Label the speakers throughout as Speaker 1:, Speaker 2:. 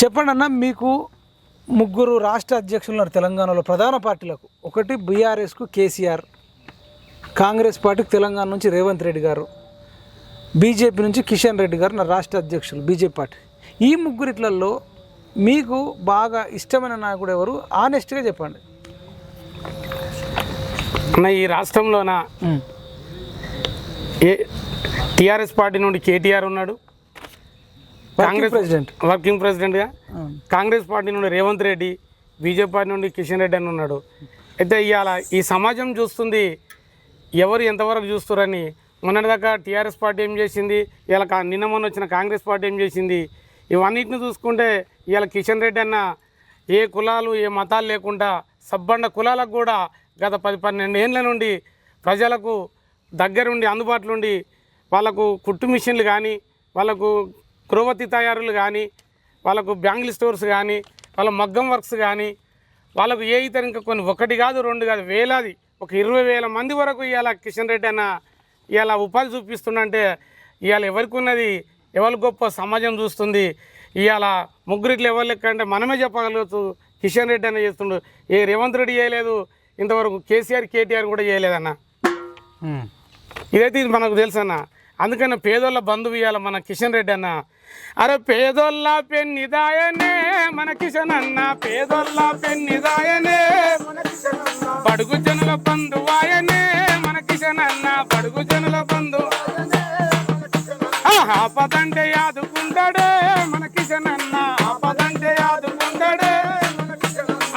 Speaker 1: చెప్పండి అన్న మీకు ముగ్గురు రాష్ట్ర అధ్యక్షులు ఉన్నారు తెలంగాణలో ప్రధాన పార్టీలకు. ఒకటి బీఆర్ఎస్కు కేసీఆర్ కాంగ్రెస్ పార్టీకి తెలంగాణ నుంచి రేవంత్ రెడ్డి గారు బీజేపీ నుంచి కిషన్ రెడ్డి గారు నా రాష్ట్ర అధ్యక్షులు బీజేపీ పార్టీ. ఈ ముగ్గురిట్లలో మీకు బాగా ఇష్టమైన నాయకుడు ఎవరు? ఆనెస్ట్గా చెప్పండి.
Speaker 2: అన్న ఈ రాష్ట్రంలోన ఏ టీఆర్ఎస్ పార్టీ నుండి కేటీఆర్ ఉన్నాడు.
Speaker 1: కాంగ్రెస్ ప్రెసిడెంట్.
Speaker 2: వర్కింగ్ ప్రెసిడెంట్గా. కాంగ్రెస్ పార్టీ నుండి రేవంత్ రెడ్డి బీజేపీ పార్టీ నుండి కిషన్ రెడ్డి అని ఉన్నాడు. అయితే ఇవాళ ఈ సమాజం చూస్తుంది ఎవరు ఎంతవరకు చూస్తారని. మొన్నటిదాకా టీఆర్ఎస్ పార్టీ ఏం చేసింది కా- నిన్న మొన్న వచ్చిన కాంగ్రెస్ పార్టీ ఏం చేసింది. ఇవన్నిటిని చూసుకుంటే ఇవాళ కిషన్ రెడ్డి అన్న ఏ కులాలు ఏ మతాలు లేకుండా సబ్బండ కులాలకు కూడా గత పది పన్నెండు ఏళ్ళ నుండి ప్రజలకు దగ్గరుండి అందుబాటులో ఉండి వాళ్ళకు కుట్టు మిషన్లు కానీ వాళ్ళకు క్రోవతి తయారులు కానీ వాళ్ళకు బ్యాంగిల్ స్టోర్స్ కానీ వాళ్ళ మగ్గం వర్క్స్ కానీ వాళ్ళకు ఏ ఇతర ఇంకా కొన్ని ఒకటి కాదు రెండు కాదు వేలాది ఒక ఇరవై వేల మంది వరకు ఇవాళ కిషన్ రెడ్డి అన్న ఇవాళ ఉపాధి చూపిస్తుండంటే ఇవాళ ఎవరికి ఉన్నది ఎవరు గొప్ప సమాజం చూస్తుంది ఇవాళ ముగ్గురిట్లు ఎవరు లెక్క అంటే మనమే చెప్పగలుగుతూ కిషన్ రెడ్డి అన్న చేస్తుండు. ఏ రేవంత్ రెడ్డి చేయలేదు ఇంతవరకు కేసీఆర్ కేటీఆర్ కూడా చేయలేదన్న. ఇదైతే ఇది మనకు తెలుసు అన్న అందుకని పేదోళ్ళ బంధువు ఇవ్వాలి మన కిషన్ రెడ్డి అన్న అరే పేదోళ్ళ పెన్నిదాయనే మన కిషనన్న అన్న పేదోళ్ళ పెన్నిదాయనే. పడుగు జనుల బంధువాయనే మన కిషనన్న పడుగు జనుల బంధు. ఆపదంటే యాదుకుంటాడే మన కిషనన్న ఆపదంటే యాదుకుంటాడే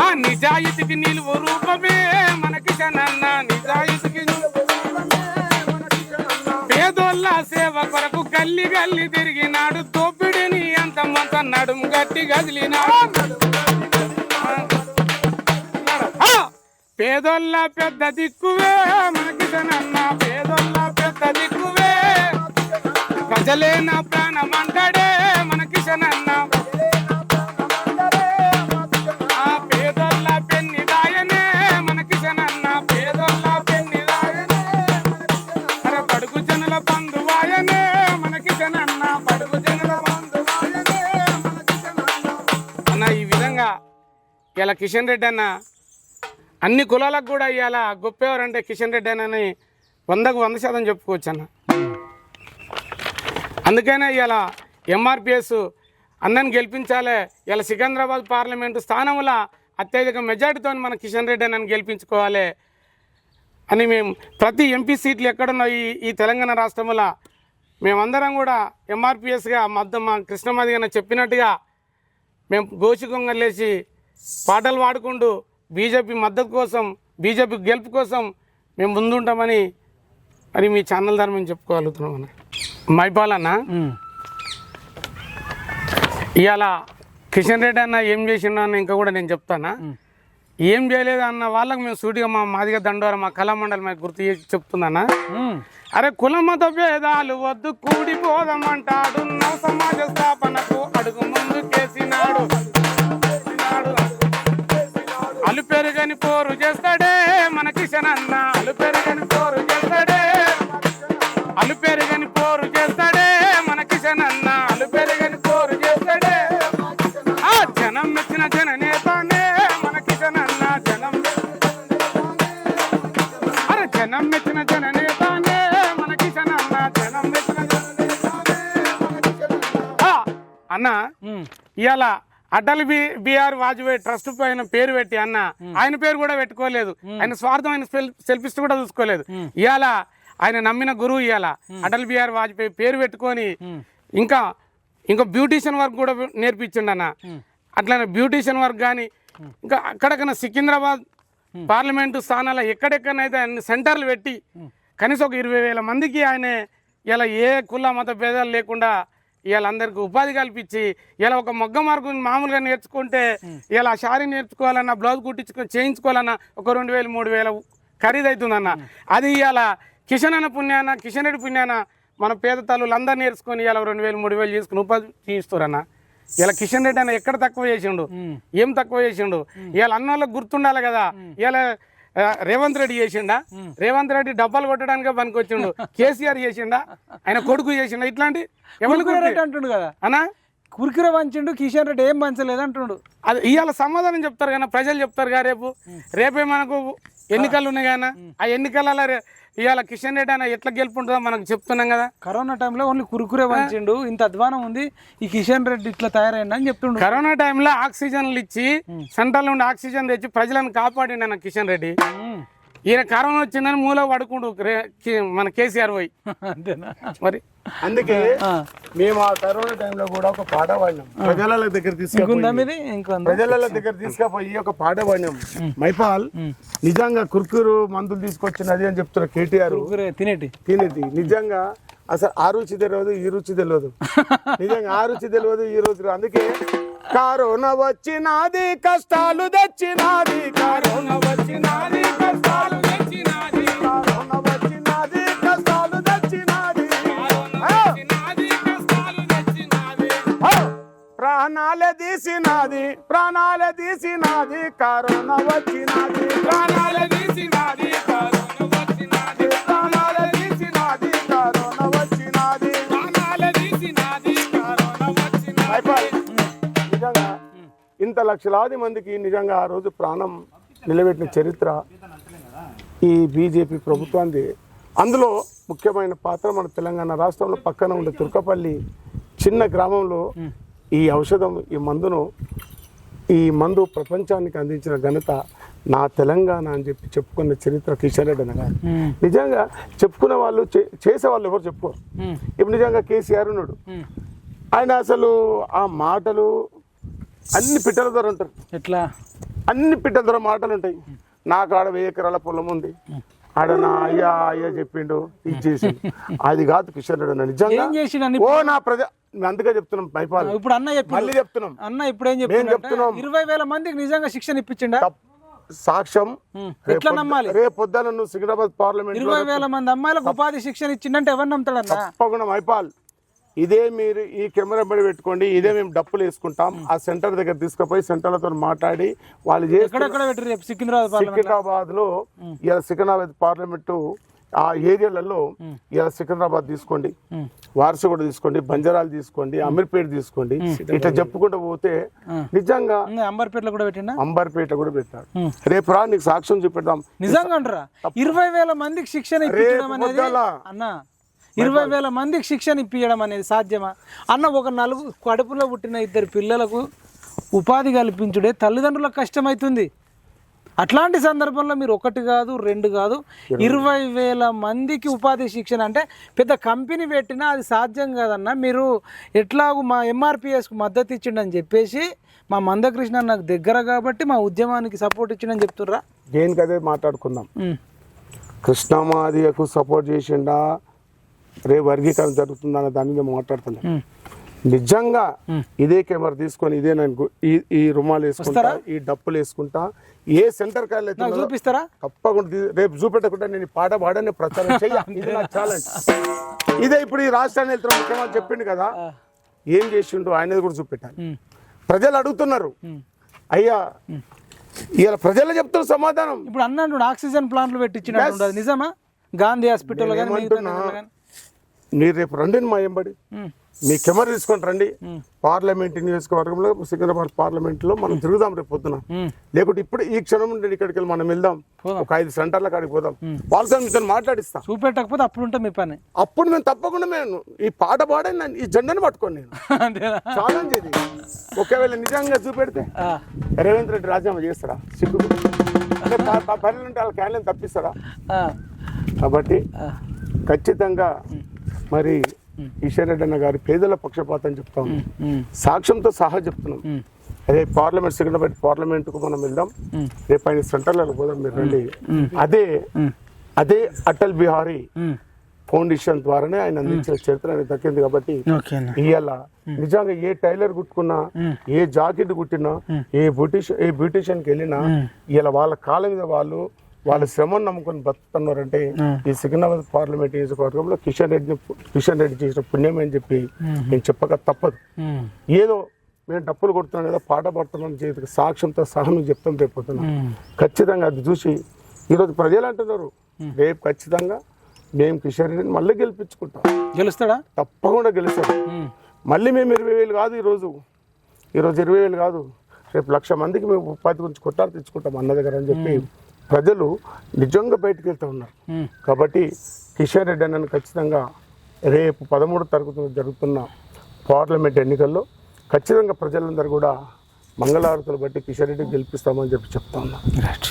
Speaker 2: ఆ నిజాయితీకి నిలువరు గల్లి గల్లి తిరిగినాడు. తోపిడిని అంత మంత నడుము గట్టి గదిలినాడు. పేదొల్ల పెద్ద దిక్కువే మనకి పేదొల్ల పెద్ద దిక్కువే. ప్రజలే నా ప్రాణం అంటాడే ఇలా కిషన్ రెడ్డి అన్న అన్ని కులాలకు కూడా ఇవాళ గొప్పేవారంటే కిషన్ రెడ్డి అని వందకు వంద శాతం చెప్పుకోవచ్చు అన్న అందుకనే ఇవాళ ఎంఆర్పిఎస్ అన్నని గెలిపించాలి ఇలా సికింద్రాబాద్ పార్లమెంటు స్థానంలో అత్యధిక మెజార్టీతో మన కిషన్ రెడ్డి అన్నని గెలిపించుకోవాలి అని మేము ప్రతి ఎంపీ సీట్లు ఎక్కడున్నా ఈ ఈ తెలంగాణ రాష్ట్రంలో మేమందరం కూడా ఎంఆర్పిఎస్గా మద్దతు మా కృష్ణమాది గారు చెప్పినట్టుగా మేము గోచిగొంగలేసి పాటలు పాడుకుంటూ బీజేపీ మద్దతు కోసం బీజేపీ గెలుపు కోసం మేము ముందుంటామని మరి మీ ఛానల్ ద్వారా మేము చెప్పుకోగలుగుతున్నాం అన్న. మైపాలన్న ఇవాళ కిషన్ రెడ్డి అన్న ఏం చేసిండు అన్న ఇంకా కూడా నేను చెప్తానా? ఏం చేయలేదు అన్న వాళ్ళకి మేము సూటిగా మా మాదిగా దండోర మా కళామండలి మాకు గుర్తు చేసి చెప్తుందన్నా అరే కుల మత భేదాలు వద్దు కూడిపోదామంటాడు నవ సమాజ స్థాపనకు అడుగు ముందు కేసినాడు అలు పెరుగని పోరు చేస్తాడే మన కిషన్ అన్న అలు పెరుగని పోరు చేస్తాడే అలు పెరుగని పోరు చేస్తాడే మన కిషన్ అన్న అలు పెరుగని పోరు చేస్తాడే. ఆ జనం మెచ్చిన జన నేతానే మన కిషన్ అన్న జనం అరే జనం మెచ్చిన జన నేతానే మన కిషన్ అన్న జనం మెచ్చిన అన్న. ఇవాళ Atal B BR Vajpayee trust పైన పేరు పెట్టి అన్న ఆయన పేరు కూడా పెట్టుకోలేదు. ఆయన స్వార్థమైన సెల్ఫిస్ట్ కూడా చూసుకోలేదు. ఇవాళ ఆయన నమ్మిన గురువు ఇవాళ అటల్ బిఆర్ వాజ్పేయి పేరు పెట్టుకొని ఇంకా ఇంకా బ్యూటీషియన్ వర్క్ కూడా నేర్పించిండు అన్న. అట్లానే బ్యూటీషియన్ వర్క్ కానీ ఇంకా అక్కడకన్నా సికింద్రాబాద్ పార్లమెంటు స్థానాల్లో ఎక్కడెక్కడైతే అన్ని సెంటర్లు పెట్టి కనీసం ఒక ఇరవై వేల మందికి ఆయన ఇలా ఏ కుల మత భేదాలు లేకుండా ఇవాళ అందరికి ఉపాధి కల్పించి ఇలా ఒక మొగ్గ మార్గం మామూలుగా నేర్చుకుంటే ఇలా శారీ నేర్చుకోవాలన్నా బ్లౌజ్ కుట్టించుకొని చేయించుకోవాలన్నా ఒక రెండు వేలు మూడు వేల ఖరీదు అవుతుందన్న అది ఇవాళ కిషన్ అన్న పుణ్యాన కిషన్ రెడ్డి పుణ్యాన మన పేద తల్లులు అందరు నేర్చుకొని ఇలా రెండు వేలు మూడు వేలు చేసుకుని ఉపాధి చేయిస్తారన్న ఇలా కిషన్ రెడ్డి అన్న ఎక్కడ తక్కువ చేసిండు? ఏం తక్కువ చేసిండు? ఇవాళ అన్న వాళ్ళకి గుర్తుండాలి కదా. ఇలా రేవంత్ రెడ్డి చేసిండా? రేవంత్ రెడ్డి డబ్బాలు కొట్టడానికి పనికొచ్చిండు. కేసీఆర్ చేసిండా? ఆయన కొడుకు చేసిండా? ఇట్లాంటి ఎవరు
Speaker 1: అంటుండు కదా.
Speaker 2: అన్నా?
Speaker 1: కురికిర వంచిండు కిషన్ రెడ్డి ఏం పంచలేదు అంటుండు
Speaker 2: అది ఇవాళ సమాధానం చెప్తారు కానీ ప్రజలు చెప్తారు కదా రేపు. రేపే మనకు ఎన్నికలు ఉన్నాయి కానీ ఆ ఎన్నికలలో రే- ఇవాళ కిషన్ రెడ్డి అన్న ఎట్లా గెలుపుంటుందో మనకు చెప్తున్నాం కదా.
Speaker 1: కరోనా టైంలో ఓన్లీ కురుకురే వంచిండు. ఇంత అధ్వానం ఉంది. ఈ కిషన్ రెడ్డి ఇట్లా తయారైండు అని చెప్తుండు.
Speaker 2: కరోనా టైంలో ఆక్సిజన్లు ఇచ్చి సెంట్రల్ నుండి ఆక్సిజన్ తెచ్చి ప్రజలను కాపాడిండు అన్న కిషన్ రెడ్డి. ఈయన కరోనా వచ్చిందని మూల పడుకుండు మన కేసీఆర్ పోయి.
Speaker 1: అంతేనా?
Speaker 2: మరి?
Speaker 3: అందుకే. మేము ఆ కరోనా టైంలో కూడా ఒక పాట పాడినాం. ప్రజల దగ్గర తీసుకుపోయి. ప్రజల దగ్గర తీసుకుపోయి ఒక పాట పాడినాం. మైపాల్ నిజంగా కుర్కురు మందులు తీసుకొచ్చినది అని చెప్తున్నారు కేటీఆర్.
Speaker 1: కురుకురే తినేటి.
Speaker 3: తినేది నిజంగా అసలు ఆ రుచి తెలియదు ఈ రుచి తెలియదు. నిజంగా ఆ రుచి తెలియదు ఈ రుచి. అందుకే కరోనా వచ్చినాది కష్టాలు తెచ్చినాది కరోనా తీసినాది ప్రాణాలే తీసినాది కరోనా వచ్చినాది. ప్రాణాలే తీసినాది కరోనా వచ్చినాది. ప్రాణాలే తీసినాది కరోనా వచ్చినాది. ప్రాణాలే తీసినాది కరోనా వచ్చినాది. నిజంగా ఇంత లక్షలాది మందికి నిజంగా ఆ రోజు ప్రాణం నిలబెట్టిన చరిత్ర ఈ బీజేపీ ప్రభుత్వాన్ని అందులో ముఖ్యమైన పాత్ర మన తెలంగాణ రాష్ట్రంలో పక్కన ఉండే తుర్కపల్లి చిన్న గ్రామంలో ఈ ఔషధం ఈ మందును ఈ మందు ప్రపంచానికి అందించిన ఘనత నా తెలంగాణ అని చెప్పి చెప్పుకున్న చరిత్ర కిషన్ రెడ్డి అన్న గారు. నిజంగా చెప్పుకునే వాళ్ళు చేసే వాళ్ళు ఎవరు చెప్పుకోరు. ఇప్పుడు నిజంగా కేసీఆర్ ఉన్నాడు. ఆయన అసలు ఆ మాటలు అన్ని పిట్టల ధర ఉంటారు.
Speaker 1: ఎట్లా?
Speaker 3: అన్ని పిట్టల ధర మాటలు ఉంటాయి. నాకు ఆడ వెయ్యి ఎకరాల పొలం ఉంది. ఆడ నా అయ్యా అయ్యా చెప్పిండు ఇది చేసి అది కాదు కిషన్ రెడ్డి అన్న నిజంగా
Speaker 1: ఏం చేసిండు అన్ని
Speaker 3: ఓ నా ప్రజ అందుకే చెప్తున్నాం పైపాలు
Speaker 1: ఇప్పుడు అన్న చెప్పి
Speaker 3: మళ్ళీ చెప్తున్నాం.
Speaker 1: అన్న ఇప్పుడు ఏం చెప్తున్నా. ఇరవై వేల మందికి నిజంగా శిక్షణ ఇప్పించిండా?
Speaker 3: సాక్ష్యం.
Speaker 1: ఎట్లా నమ్మాలి?
Speaker 3: రేపు పొద్దున నువ్వు సికింద్రాబాద్ పార్లమెంట్
Speaker 1: ఇరవై వేల మంది అమ్మాయిలకు ఉపాధి శిక్షణ ఇచ్చిండంటే ఎవరు నమ్ముతాడన్నా?
Speaker 3: తప్పకుండా మైపాల్ ఇదే మీరు ఈ కెమెరా బడి పెట్టుకోండి ఇదే మేము డప్పులు వేసుకుంటాం. ఆ సెంటర్ దగ్గర తీసుకుపోయి సెంటర్లతో మాట్లాడి వాళ్ళు
Speaker 1: సికింద్రాబాద్
Speaker 3: సికింద్రాబాద్లో ఇలా సికింద్రాబాద్ పార్లమెంటు ఆ ఏరియాలలో ఇలా సికింద్రాబాద్ తీసుకోండి. వారసుగూడ తీసుకోండి బంజారాలు తీసుకోండి అమీర్పేట తీసుకోండి. ఇట్లా చెప్పుకుంటూ పోతే నిజంగా
Speaker 1: అంబర్పేటలో కూడా పెట్టిండా?
Speaker 3: అంబర్పేట కూడా పెట్టాడు. రేపు రా నీకు సాక్ష్యం చూపెడదాం.
Speaker 1: నిజంగా అంటారా? ఇరవై వేల మందికి శిక్షణ. అన్న ఇరవై వేల మందికి శిక్షణ ఇప్పించడం అనేది సాధ్యమా? అన్న ఒక నలుగు కడుపులో పుట్టిన ఇద్దరు పిల్లలకు ఉపాధి కల్పించుడే తల్లిదండ్రులకు కష్టమవుతుంది అట్లాంటి సందర్భంలో మీరు ఒకటి కాదు రెండు కాదు ఇరవై వేల మందికి ఉపాధి శిక్షణ అంటే పెద్ద కంపెనీ పెట్టినా అది సాధ్యం కాదన్న మీరు ఎట్లాగూ మా ఎంఆర్పిఎస్కు మద్దతు ఇచ్చిండని చెప్పేసి మా మందకృష్ణ నాకు దగ్గర కాబట్టి మా ఉద్యమానికి సపోర్ట్ ఇచ్చిండని చెప్తుర్రా?
Speaker 3: దేనికదే మాట్లాడుకుందాం. కృష్ణమాదియకు సపోర్ట్ చేసిండా? రే వర్గీకరణ జరుగుతుందన్న దాని మీద మాట్లాడుతున్నాం. నిజంగా ఇదే కెమెరా తీసుకొని ఇదే నేను ఈ ఈ రుమాలు వేసుకుంటా ఈ డప్పులు వేసుకుంటా ఏ సెంటర్ కాయలు
Speaker 1: చూపిస్తారా?
Speaker 3: తప్పకుండా రేపు చూపెట్టకుండా నేను పాట పాడని ప్రచారం చెయ్య. ఇది నాకు ఛాలెంజ్ ఇదే ఇప్పుడు ఈ రాష్ట్రాన్ని వెళ్తున్న ముఖ్యమంత్రి చెప్పిండు కదా ఏం చేసిండు అనేది కూడా చూపెట్టాలి. ప్రజలు అడుగుతున్నారు. అయ్యా ఇలా ప్రజలు చెప్తున్న సమాధానం.
Speaker 1: ఇప్పుడు అన్నాడు ఆక్సిజన్ ప్లాంట్లు పెట్టించినట్టు అది నిజమా? గాంధీ హాస్పిటల్ కానీ.
Speaker 3: మీరు రేపు రండి మా ఎంబడి. మీ కెమెరా తీసుకొని రండి. పార్లమెంట్ నియోజకవర్గంలో సికింద్రాబాద్ పార్లమెంట్లో మనం తిరుగుదాం రేపు పొద్దున. లేకుంటే ఇప్పుడు ఈ క్షణం నుండి ఇక్కడికి వెళ్ళి మనం వెళ్దాం. ఒక ఐదు సెంటర్ల కాడికి పోదాం. వాళ్ళతో మీతో మాట్లాడిస్తాం.
Speaker 1: చూపెట్టకపోతే అప్పుడు ఉంటాం మీ పని.
Speaker 3: అప్పుడు మేము తప్పకుండా మేము ఈ పాట పాడే నేను ఈ జెండాను పట్టుకోండి నేను. ఛాలెంజ్ ఇది. ఒకవేళ నిజంగా చూపెడితే. రేవంత్ రెడ్డి రాజీనామా చేస్తారా సిగ్గు. అంటే పనులు ఉంటే వాళ్ళ క్యాన్లను తప్పిస్తారా. కాబట్టి. ఖచ్చితంగా మరి ఈశ్వర్ రెడ్డి అన్న గారి పేదల పక్షపాతం చెప్తా. ఉన్నాం
Speaker 1: ఉమ్.
Speaker 3: సాక్ష్యంతో సహా చెప్తున్నాం. అదే పార్లమెంట్ సికింద్రాబాద్ పార్లమెంట్కు మనం వెళ్దాం. రేపు ఆయన సెంటర్లలో పోదాం మీరు రండి. అదే అదే అటల్ బిహారీ. ఫౌండేషన్ ద్వారానే ఆయన అందించిన చరిత్ర అనేది దక్కింది కాబట్టి ఇవాళ నిజంగా ఏ టైలర్ కుట్టుకున్నా ఏ జాకెట్ కుట్టినా ఏ బ్యూటిష్ ఏ బ్యూటిషియన్కి వెళ్ళినా ఇలా వాళ్ళ కాళ్ళ మీద వాళ్ళు వాళ్ళ శ్రమను నమ్ముకొని బతుకుతున్నారంటే ఈ సికింద్రాబాద్ పార్లమెంట్ నియోజకవర్గంలో కిషన్ రెడ్డిని కిషన్ రెడ్డి చేసిన పుణ్యం అని చెప్పి నేను చెప్పక తప్పదు. ఏదో మేము డప్పులు కొడుతున్నాం కదా పాట పడుతున్నాం చేతికి సాక్ష్యంతో సహా చెప్తాం రేపు పొద్దున.
Speaker 1: ఉమ్.
Speaker 3: ఖచ్చితంగా అది చూసి ఈరోజు ప్రజలు అంటున్నారు రేపు ఖచ్చితంగా మేము కిషన్ రెడ్డిని మళ్ళీ గెలిపించుకుంటాం.
Speaker 1: గెలుస్తాడా?
Speaker 3: తప్పకుండా గెలుస్తాడు. మళ్ళీ మేము ఇరవై వేలు కాదు ఈరోజు. ఈరోజు ఇరవై వేలు కాదు. రేపు లక్ష మందికి మేము ఉపాధి గురించి కొట్టాలు తెచ్చుకుంటాం అన్న దగ్గర అని చెప్పి ప్రజలు నిజంగా బయటకు వెళ్తూ ఉన్నారు. కాబట్టి కిషన్ రెడ్డి అన్నను ఖచ్చితంగా రేపు పదమూడు తరగతి జరుగుతున్న పార్లమెంట్ ఎన్నికల్లో ఖచ్చితంగా ప్రజలందరూ కూడా మంగళారతులు బట్టి కిషన్ రెడ్డికి గెలిపిస్తామని చెప్పి చెప్తా ఉన్నాం.
Speaker 1: రైట్